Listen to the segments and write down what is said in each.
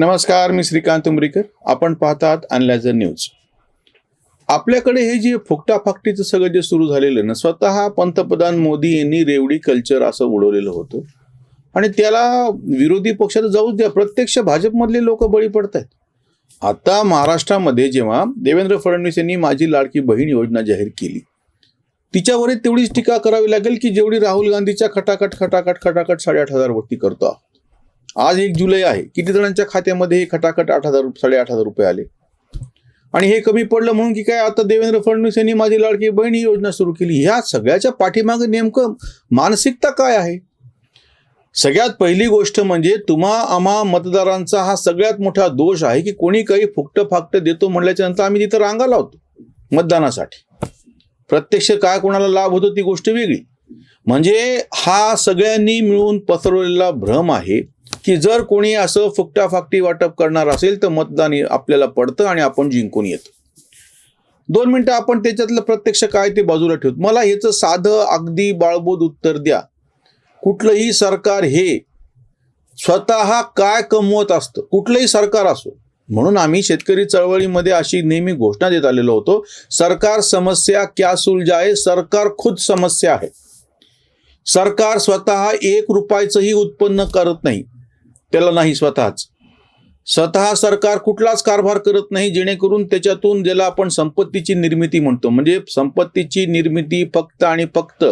नमस्कार मी श्रीकांत उमरीकर. आपण पाहतात अनलायझर न्यूज. आपल्याकडे हे जे फुकटाफाकटीचं सगळं जे सुरू झालेलं ना स्वतः पंतप्रधान मोदी यांनी रेवडी कल्चर असं उडवलेलं होतं. आणि त्याला विरोधी पक्षात जाऊच द्या प्रत्यक्ष भाजपमधले लोक बळी पडत आहेत आता महाराष्ट्रामध्ये जेव्हा देवेंद्र फडणवीस यांनी माझी लाडकी बहीण योजना जाहीर केली तिच्यावरही तेवढीच टीका करावी लागेल की जेवढी राहुल गांधीच्या खटाखट खटाखट खटाखट साडेआठ हजार वरती करतो आहोत. आज एक जुलै आहे. किती जणांच्या खात्यामध्ये हे खटाखट आठ हजार साडेआठ हजार रुपये आले? आणि हे कमी पडलं म्हणून की काय आता देवेंद्र फडणवीस यांनी माझी लाडकी बहीण ही योजना सुरू केली? ह्या सगळ्याच्या पाठीमागे नेमकं मानसिकता काय आहे? सगळ्यात पहिली गोष्ट म्हणजे तुम्हा आम्हा मतदारांचा हा सगळ्यात मोठा दोष आहे की कोणी काही फुकटं फाकटं देतो म्हणल्याच्या नंतर आम्ही तिथं रांगा लावतो मतदानासाठी. प्रत्यक्ष काय कोणाला लाभ होतो ती गोष्ट वेगळी. म्हणजे हा सगळ्यांनी मिळून पसरवलेला भ्रम आहे. की जर कोणी असं फुकटाफाकटी वाटप करणार असेल तर मतदान आपल्याला पडतं आणि आपण जिंकून येतो. दोन मिनटं आपण त्याच्यातलं प्रत्यक्ष काय ते बाजूला ठेवतो मला ह्याचं साधं अगदी बाळबोध उत्तर द्या. कुठलंही सरकार हे स्वतः काय कमवत असतं? कुठलंही सरकार असो. म्हणून आम्ही शेतकरी चळवळीमध्ये अशी नेहमी घोषणा देत आलेलो होतो सरकार समस्या क्या सुलझाए सरकार खुद समस्या आहे. सरकार स्वतः एक रुपयाचंही उत्पन्न करत नाही. त्याला नाही स्वतःच. स्वतः सरकार कुठलाच कारभार करत नाही जेणेकरून त्याच्यातून ज्याला आपण संपत्तीची निर्मिती म्हणतो. म्हणजे संपत्तीची निर्मिती फक्त आणि फक्त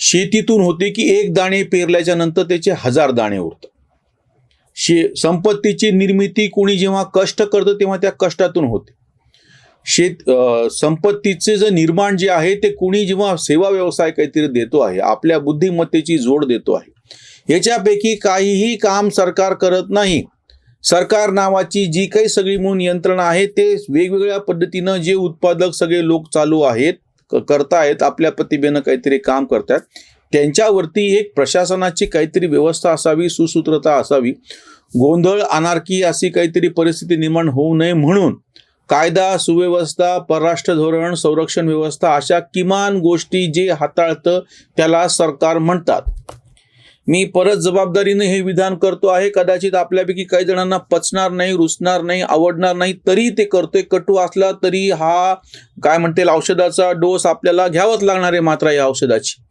शेतीतून होते की एक दाणे पेरल्याच्या नंतर त्याचे हजार दाणे उरतात. शे संपत्तीची निर्मिती कोणी जेव्हा कष्ट करतं तेव्हा त्या कष्टातून होते. शेत संपत्तीचे जे निर्माण जे आहे ते कुणी जेव्हा सेवा व्यवसाय काहीतरी देतो आहे आपल्या बुद्धिमत्तेची जोड देतो आहे. याच्यापैकी काहीही काम सरकार करत नाही. सरकार नावाची जी काही सगळी म्हणून यंत्रणा आहे ते वेगवेगळ्या पद्धतीनं जे उत्पादक सगळे लोक चालू आहेत क- करतायत आपल्या प्रतिभेनं काहीतरी काम करतात त्यांच्यावरती एक प्रशासनाची काहीतरी व्यवस्था असावी सुसूत्रता असावी. गोंधळ अनार्की अशी काहीतरी परिस्थिती निर्माण होऊ नये म्हणून कायदा सुव्यवस्था परराष्ट्र धोरण संरक्षण व्यवस्था अशा किमान गोष्टी जे हाताळतं त्याला सरकार म्हणतात. मी परत जबाबदारीने हे विधान करतो आहे. कदाचित आपल्यापैकी काही जणांना पचणार नाही रुचणार नाही आवडणार नाही तरी ते करतोय. कटू असला तरी हा काय म्हणते औषधाचा डोस आपल्याला घ्यावाच लागणार आहे मात्र या औषधाची.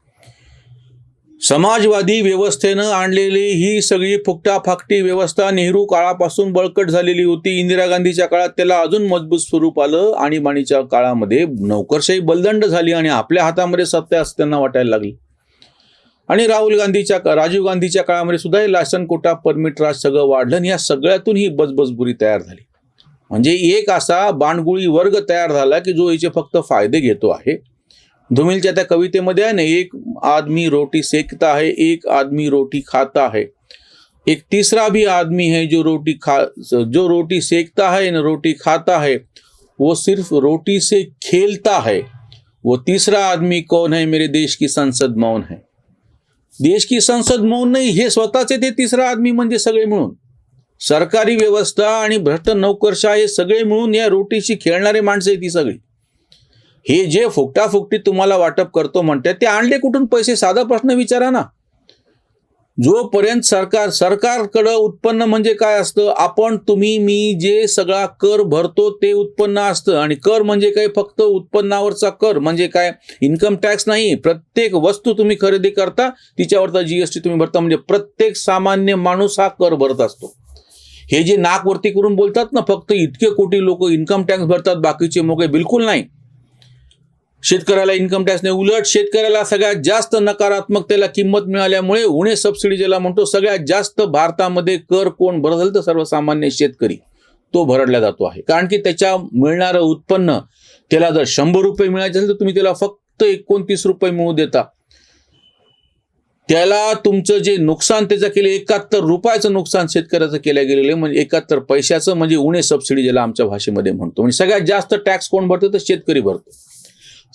समाजवादी व्यवस्थेनं आणलेली ही सगळी फुकटाफाकटी व्यवस्था नेहरू काळापासून बळकट झालेली होती. इंदिरा गांधीच्या काळात त्याला अजून मजबूत स्वरूप आलं आणीबाणीच्या काळामध्ये नोकरशाही बलदंड झाली आणि आपल्या हातामध्ये सत्ता असताना वाटायला लागली. आणि राहुल गांधीच्या राजीव गांधीच्या काळामध्ये सुद्धा हे लायसन कोटा परमिट राज सगळं वाढलं आणि या सगळ्यातून ही बजबजबुरी तयार झाली. म्हणजे एक असा बाणगुळी वर्ग तयार झाला की जो याचे फक्त फायदे घेतो आहे. धुमिलच्या त्या कवितेमध्ये आहे ना एक आदमी रोटी सेकता है एक आदमी रोटी खाता है एक तीसरा भी आदमी है जो रोटी खा जो रोटी सेकता है न रोटी खाता है वो सिर्फ रोटी से खेलता है। वो तीसरा आदमी कौन है? मेरे देश की संसद मौन है। देश की संसद मौन नाही हे स्वतःचे ते तिसरा आदमी म्हणजे सगळे मिळून. सरकारी व्यवस्था आणि भ्रष्ट नौकरशा हे सगळे मिळून या रोटीशी खेळणारे माणसं आहे ती सगळी. हे जे फुकटाफुकटी तुम्हाला वाटप करतो म्हणतात ते आणले कुठून? पैसे साधा प्रश्न विचारा ना. जोपर्यंत सरकार सरकारकडं उत्पन्न म्हणजे काय असतं? आपण तुम्ही मी जे सगळा कर भरतो ते उत्पन्न असतं. आणि कर म्हणजे काय? फक्त उत्पन्नावरचा कर म्हणजे काय? इन्कम टॅक्स नाही. प्रत्येक वस्तू तुम्ही खरेदी करता तिच्यावरचा जीएसटी तुम्ही भरता. म्हणजे प्रत्येक सामान्य माणूस हा कर भरत असतो. हे जे नाकवरती करून बोलतात ना फक्त इतके कोटी लोक इन्कम टॅक्स भरतात बाकीचे मोगे बिलकुल नाही. शेतकऱ्याला इन्कम टॅक्स नाही उलट शेतकऱ्याला सगळ्यात जास्त नकारात्मकतेला किंमत मिळाल्यामुळे उणे सबसिडी ज्याला म्हणतो सगळ्यात जास्त भारतामध्ये कर कोण भरत असेल तर सर्वसामान्य शेतकरी. तो भरडला जातो आहे. कारण की त्याच्या मिळणारं उत्पन्न त्याला जर शंभर रुपये मिळायचे असेल तर तुम्ही त्याला फक्त एकोणतीस रुपये मिळू देता. त्याला तुमचं जे नुकसान त्याचं केलं एकाहत्तर रुपयाचं नुकसान शेतकऱ्याचं केलं गेलेलं आहे. म्हणजे एकाहत्तर पैशाचं म्हणजे उणे सबसिडी ज्याला आमच्या भाषेमध्ये म्हणतो. म्हणजे सगळ्यात जास्त टॅक्स कोण भरतो तर शेतकरी भरतो.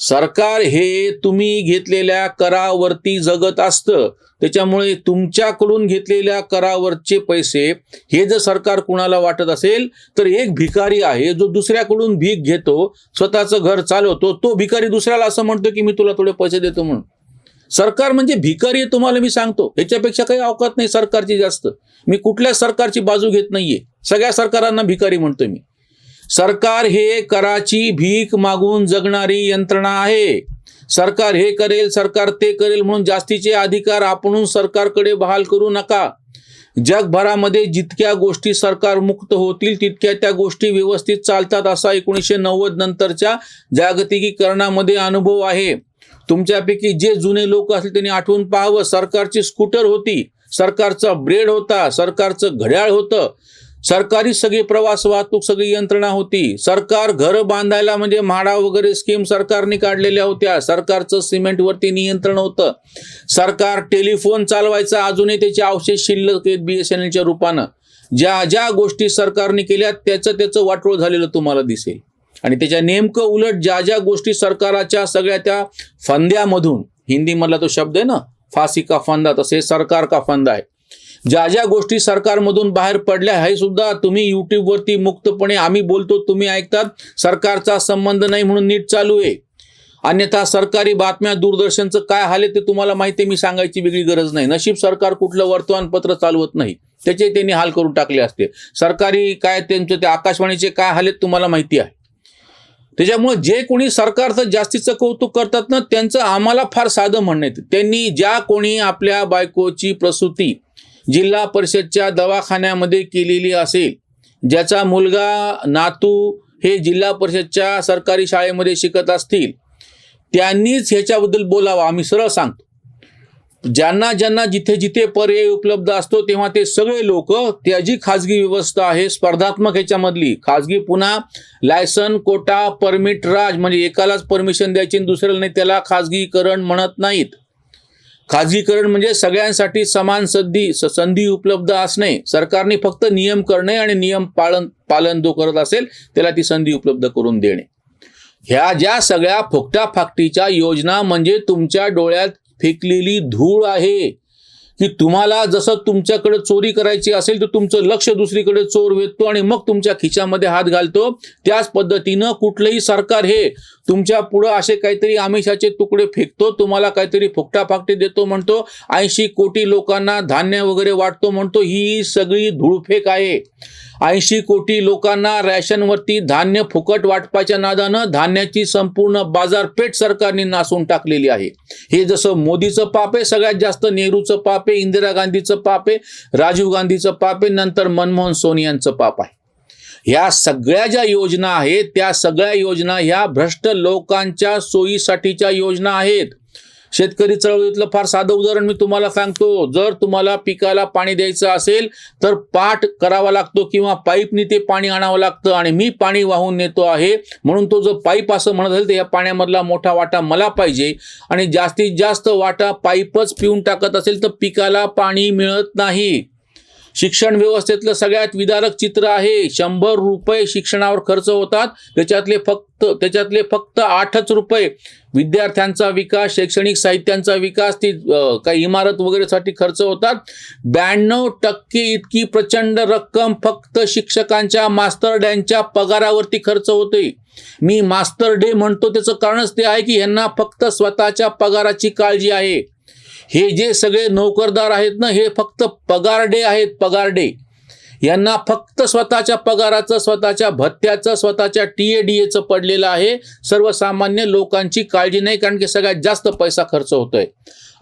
सरकार हे तुम्ही घेतलेल्या करावरती जगत असतं. त्याच्यामुळे तुमच्याकडून घेतलेल्या करावरचे पैसे हे जर सरकार कुणाला वाटत असेल तर एक भिकारी आहे जो दुसऱ्याकडून भीक घेतो स्वतःचं घर चालवतो तो भिकारी दुसऱ्याला असं म्हणतो की मी तुला थोडे पैसे देतो म्हणून. सरकार म्हणजे भिकारी तुम्हाला मी सांगतो. ह्याच्यापेक्षा काही अवकात नाही सरकारची जास्त. मी कुठल्याच सरकारची बाजू घेत नाहीये. सगळ्या सरकारांना भिकारी म्हणतोय मी. सरकार हे कराची भीक मागून जगणारी यंत्रणा आहे. सरकार हे करेल सरकार ते करेल म्हणून जास्तीचे अधिकार आपणून सरकारकडे बहाल करू नका. जगभरामध्ये जितक्या गोष्टी सरकार मुक्त होतील तितक्या त्या गोष्टी व्यवस्थित चालतात असा एकोणीसशे नव्वद नंतरच्या जागतिकीकरणामध्ये अनुभव आहे. तुमच्यापैकी जे जुने लोक असतील त्यांनी आठवून पाहावं सरकारची स्कूटर होती सरकारचा ब्रेड होता सरकारचं घड्याळ होतं. सरकारी सगळी प्रवास वाहतूक सगळी यंत्रणा होती. सरकार घर बांधायला म्हणजे म्हाडा वगैरे स्कीम सरकारने काढलेल्या होत्या. सरकारचं सिमेंटवरती नियंत्रण होतं. सरकार टेलिफोन चालवायचा अजूनही त्याचे अवशेष शिल्लक आहेत बी एस एन एलच्या रूपानं. ज्या ज्या गोष्टी सरकारने केल्या त्याचं त्याचं वाटोळ झालेलं तुम्हाला दिसेल. आणि त्याच्या नेमकं उलट ज्या ज्या गोष्टी सरकाराच्या सगळ्या त्या फंद्यामधून हिंदीमधला तो शब्द आहे ना फासी का फंदा तसे सरकार का फंदा आहे. ज्या ज्या गोष्टी सरकारमधून बाहेर पडल्या हे सुद्धा तुम्ही युट्यूबवरती मुक्तपणे आम्ही बोलतो तुम्ही ऐकतात. सरकारचा संबंध नाही म्हणून नीट चालू आहे. अन्यथा सरकारी बातम्या दूरदर्शनचं काय हाल आहे ते तुम्हाला माहिती आहे, मी सांगायची वेगळी गरज नाही. नशीब सरकार कुठलं वर्तमानपत्र चालवत नाही. त्याचे त्यांनी हाल करून टाकले असते. सरकारी काय त्यांचे ते आकाशवाणीचे काय हाल आहेत तुम्हाला माहिती आहे. त्याच्यामुळे जे कोणी सरकारचं जास्तीचं कौतुक करतात ना त्यांचं आम्हाला फार साधं म्हणणं येतं त्यांनी ज्या कोणी आपल्या बायकोची प्रसूती जिल्हा परिषदच्या दवाखान्यामध्ये केलेली असेल. ज्याचा मुलगा नातू हे जिल्हा परिषदच्या सरकारी शाळेमध्ये शिकत असतील. त्यांनीच ह्याच्याबद्दल बोलावं. आम्ही सरळ सांगतो. ज्यांना ज्यांना जिथे जिथे पर्याय उपलब्ध असतो तेव्हा ते सगळे लोक त्याची खाजगी व्यवस्था आहे. स्पर्धात्मक ह्याच्यामधली. खाजगी पुन्हा लायसन कोटा परमिट राज म्हणजे एकालाच परमिशन द्यायची आणि दुसऱ्याला नाही त्याला खाजगीकरण म्हणत नाहीत. खाजगीकरण म्हणजे सगळ्यांसाठी समान संधी संधी उपलब्ध असणे. सरकारने फक्त नियम करणे आणि नियम पालन पालन जो करत असेल त्याला ती संधी उपलब्ध करून देणे. ह्या ज्या सगळ्या फुकटा फाकटीच्या योजना म्हणजे तुमच्या डोळ्यात फेकलेली धूळ आहे. की तुम्हाला जसं तुमच्याकडे चोरी करायची असेल तर तुमचं लक्ष दुसरीकडे चोर वेधतो आणि मग तुमच्या खिशामध्ये हात घालतो. त्याच पद्धतीनं कुठलंही सरकार हे तुमच्या पुढं असे काहीतरी आमिषाचे तुकडे फेकतो तुम्हाला काहीतरी फुकटाफाकटी देतो म्हणतो ऐंशी कोटी लोकांना धान्य वगैरे वाटतो म्हणतो ही सगळी धूळफेक आहे. ऐंशी कोटी लोकांना रॅशनवरती धान्य फुकट वाटपाच्या नादानं धान्याची संपूर्ण बाजारपेठ सरकारने नासून टाकलेली आहे. हे जसं मोदीचं पाप आहे सगळ्यात जास्त नेहरूचं पाप आहे इंदिरा गांधीचं पाप आहे राजीव गांधीचं पाप आहे नंतर मनमोहन सोनियांचं पाप आहे. ह्या सगळ्या ज्या योजना आहेत त्या सगळ्या योजना ह्या भ्रष्ट लोकांच्या सोयीसाठीच्या योजना आहेत. शेतकरी चळवळीतलं फार साधं उदाहरण मी तुम्हाला सांगतो. जर तुम्हाला पिकाला पाणी द्यायचं असेल तर पाठ करावा लागतो किंवा पाईपनी ते पाणी आणावं लागतं आणि मी पाणी वाहून नेतो आहे. म्हणून तो जो पाईप असं म्हणत असेल तर या पाण्यामधला मोठा वाटा मला पाहिजे. आणि जास्तीत जास्त वाटा पाईपच पिऊन टाकत असेल तर पिकाला पाणी मिळत नाही. शिक्षण व्यवस्थेतलं सगळ्यात विदारक चित्र आहे. शंभर रुपये शिक्षणावर खर्च होतात. त्याच्यातले फक्त त्याच्यातले फक्त आठच रुपये विद्यार्थ्यांचा विकास शैक्षणिक साहित्यांचा विकास ती काही इमारत वगैरेसाठी खर्च होतात. ब्याण्णव टक्के इतकी प्रचंड रक्कम फक्त शिक्षकांच्या मास्तर डॅनच्या पगारावरती खर्च होते. मी मास्तर डे म्हणतो त्याचं कारणच ते आहे की यांना फक्त स्वतःच्या पगाराची काळजी आहे. हे जे सगळे नोकरदार आहेत ना हे फक्त पगार डे आहेत पगार डे यांना फक्त स्वतःच्या पगाराचं स्वतःच्या भत्त्याचं स्वतःच्या टी ए डी एचं पडलेलं आहे. सर्वसामान्य लोकांची काळजी नाही कारण की सगळ्यात जास्त पैसा खर्च होतोय.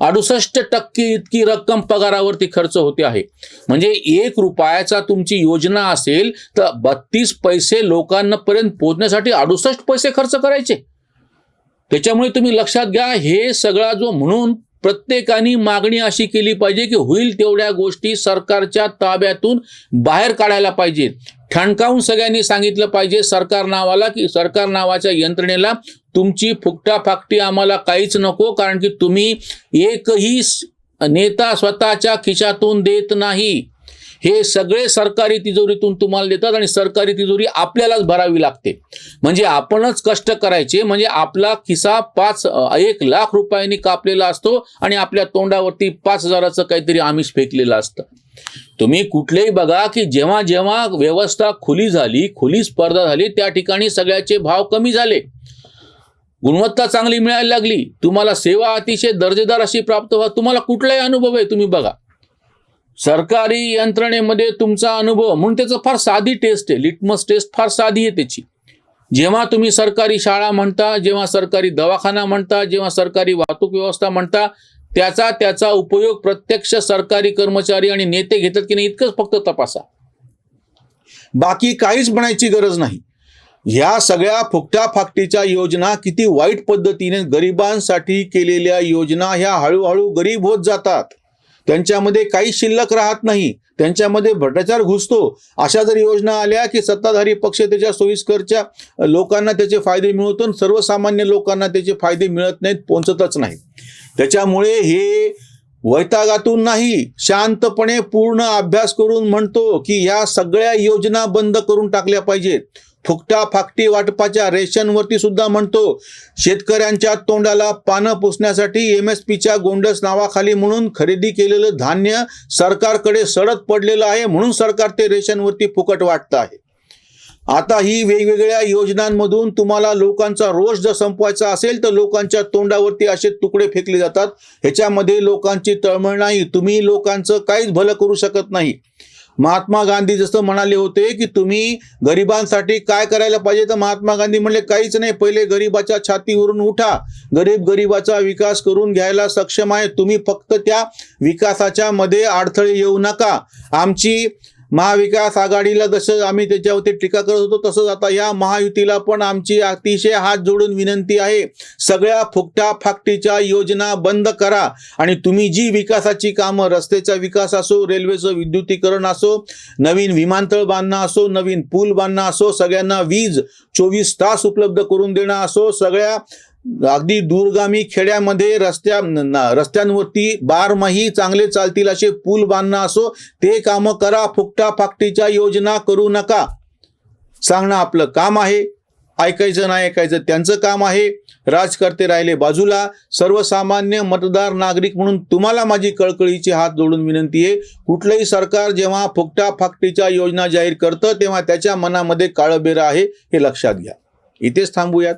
अडुसष्ट टक्के इतकी रक्कम पगारावरती खर्च होते आहे. म्हणजे एक रुपयाचा तुमची योजना असेल तर बत्तीस पैसे लोकांपर्यंत पोहोचण्यासाठी अडुसष्ट पैसे खर्च करायचे. त्याच्यामुळे तुम्ही लक्षात घ्या हे सगळा जो म्हणून प्रत्येकाने मागणी अशी केली पाहिजे की होईल तेवढ्या गोष्टी सरकारच्या ताब्यातून बाहेर काढायला पाहिजेत ठणकावून सगळ्यांनी सांगितलं पाहिजे सरकार नावाला की सरकार नावाच्या यंत्रणेला तुमची फुकटाफाकटी आम्हाला काहीच नको कारण की तुम्ही एकही नेता स्वतःच्या खिशातून देत नाही. हे सगळे सरकारी तिजोरीतून तुम्हाला देतात आणि सरकारी तिजोरी आपल्यालाच भरावी लागते. म्हणजे आपणच कष्ट करायचे म्हणजे आपला खिसा पाच एक लाख रुपयांनी कापलेला असतो आणि आपल्या तोंडावरती पाच हजाराचं काहीतरी आमिष फेकलेलं असतं. तुम्ही कुठलेही बघा की जेव्हा जेव्हा व्यवस्था खुली झाली खुली स्पर्धा झाली त्या ठिकाणी सगळ्याचे भाव कमी झाले. गुणवत्ता चांगली मिळायला लागली. तुम्हाला सेवा अतिशय दर्जेदार अशी प्राप्त व्हा. तुम्हाला कुठलाही अनुभव आहे तुम्ही बघा. सरकारी यंत्रणेमध्ये तुमचा अनुभव म्हणून त्याचं फार साधी टेस्ट आहे. लिटमस टेस्ट फार साधी आहे त्याची. जेव्हा तुम्ही सरकारी शाळा म्हणता जेव्हा सरकारी दवाखाना म्हणता जेव्हा सरकारी वाहतूक व्यवस्था म्हणता त्याचा त्याचा उपयोग प्रत्यक्ष सरकारी कर्मचारी आणि नेते घेतात की नाही इतकंच फक्त तपासा. बाकी काहीच म्हणायची गरज नाही. ह्या सगळ्या फुकट्या फाकटीच्या योजना किती वाईट पद्धतीने गरिबांसाठी केलेल्या योजना ह्या हळूहळू गरीब होत जातात. त्यांच्यामध्ये काही शिल्लक राहत नाही. त्यांच्यामध्ये भ्रष्टाचार घुसतो. अशा जर योजना आल्या की सत्ताधारी पक्ष त्याच्या सोयीस्करच्या लोकांना त्याचे फायदे मिळवतो आणि सर्वसामान्य लोकांना त्याचे फायदे मिळत नाहीत पोहोचतच नाही. त्याच्यामुळे हे वैतागातून नाही शांतपणे पूर्ण अभ्यास करून म्हणतो की ह्या सगळ्या योजना बंद करून टाकल्या पाहिजेत. फुकटा फाकटी वाटपाच्या रेशनवरती सुद्धा म्हणतो. शेतकऱ्यांच्या तोंडाला पानं पुसण्यासाठी एम एस पीच्या गोंडस नावाखाली म्हणून खरेदी केलेलं धान्य सरकारकडे सडत पडलेलं आहे. म्हणून सरकार ते रेशनवरती फुकट वाटतं आहे. आता ही वेगवेगळ्या योजनांमधून तुम्हाला लोकांचा रोष जर संपवायचा असेल तर लोकांच्या तोंडावरती असे तुकडे फेकले जातात. ह्याच्यामध्ये लोकांची तळमळ नाही. तुम्ही लोकांचं काहीच भलं करू शकत नाही. महात्मा गांधी जसं म्हणाले होते की तुम्ही गरिबांसाठी काय करायला पाहिजे? तर महात्मा गांधी म्हणले काहीच नाही. पहिले गरिबाच्या छातीवरून उठा. गरीब गरिबाचा विकास करून घ्यायला सक्षम आहे. तुम्ही फक्त त्या विकासाच्या मध्ये अडथळे येऊ नका. आमची महाविकास आघाडीला जसं आम्ही त्याच्यावरती टीका करत होतो तसंच आता या महायुतीला पण आमची अतिशय हात जोडून विनंती आहे. सगळ्या फुकट्या फाकटीच्या योजना बंद करा. आणि तुम्ही जी विकासाची कामं रस्त्याचा विकास असो रेल्वेचं विद्युतीकरण असो नवीन विमानतळ बांधणं असो नवीन पूल बांधणं असो सगळ्यांना वीज चोवीस तास उपलब्ध करून देणं असो सगळ्या अगदी दूरगामी खेड्यामध्ये रस्त्या रस्त्यांवरती बारमाही चांगले चालतील असे पूल बांधणं असो ते कामं करा फुकटा फाकटीच्या योजना करू नका. सांगणं आपलं काम आहे. ऐकायचं नाही ऐकायचं त्यांचं काम आहे. राजकर्ते राहिले बाजूला. सर्वसामान्य मतदार नागरिक म्हणून तुम्हाला माझी कळकळीची हात जोडून विनंती आहे. कुठलंही सरकार जेव्हा फुकटा फाकटीच्या योजना जाहीर करतं तेव्हा त्याच्या मनामध्ये काळबेरा आहे हे लक्षात घ्या. इथेच थांबूयात.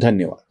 धन्यवाद.